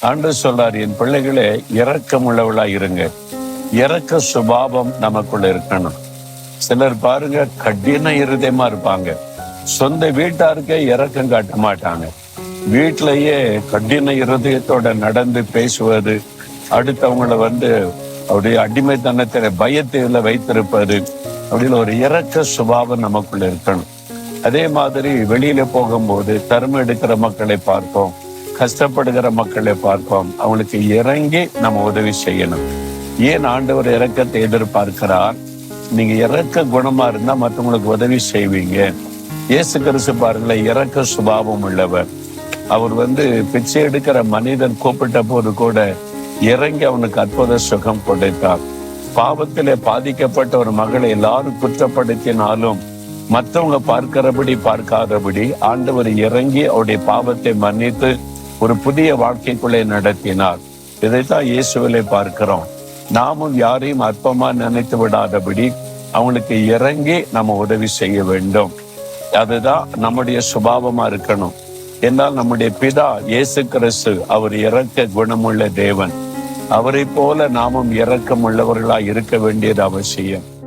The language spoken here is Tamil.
ஆண்டு சொல்றார் என் பிள்ளைகளே இரக்கம் உள்ளவளா இருங்க. இறக்க சுபாவம் நமக்குள்ள இருக்கணும். சிலர் பாருங்க கடின இருதயமா இருப்பாங்க. சொந்த வீட்டாருக்கே இறக்கம் காட்ட மாட்டாங்க. வீட்டிலேயே கடின இருதயத்தோட நடந்து பேசுவது அடுத்தவங்கள வந்து அப்படியே அடிமைத்தனத்தில பயத்தில வைத்திருப்பது அப்படின்னு ஒரு இறக்க சுபாவம் நமக்குள்ள இருக்கணும். அதே மாதிரி வெளியில போகும்போது தர்மம் எடுக்கிற மக்களை பார்ப்போம் கஷ்டப்படுகிற மக்களை பார்ப்போம். அவங்களுக்கு இறங்கி நம்ம உதவி செய்யணும். ஏன் ஆண்டவர் இறக்கத்தை எதிர்பார்க்கிறார்? நீங்க இறக்க குணமா இருந்தா மற்றவங்களுக்கு உதவி செய்வீங்க. இயேசு கிறிஸ்து பாருங்களேன் இறக்க சுபாவம் உள்ளவர். அவர் வந்து பிச்சை எடுக்கிற மனிதன் கூப்பிட்ட போது கூட இறங்கி அவனுக்கு அற்புத சுகம் கொடுத்தார். பாவத்திலே பாதிக்கப்பட்ட ஒரு மகளை எல்லாரும் குற்றப்படுத்தினாலும் மற்றவங்க பார்க்கிறபடி பார்க்காதபடி ஆண்டவர் இறங்கி அவருடைய பாவத்தை மன்னித்து ஒரு புதிய வாழ்க்கைக்குள்ளே நடத்தினார். இதைத்தான் இயேசுவிலே பார்க்கிறோம். நாமும் யாரையும் அற்பமா நினைத்து விடாதபடி அவங்களுக்கு இறங்கி நம்ம உதவி செய்ய வேண்டும். அதுதான் நம்முடைய சுபாவமா இருக்கணும். என்றால் நம்முடைய பிதா இயேசு கிறிஸ்து அவர் இறக்க குணமுள்ள தேவன். அவரை போல நாமும் இரக்கம் உள்ளவர்களா இருக்க வேண்டியது அவசியம்.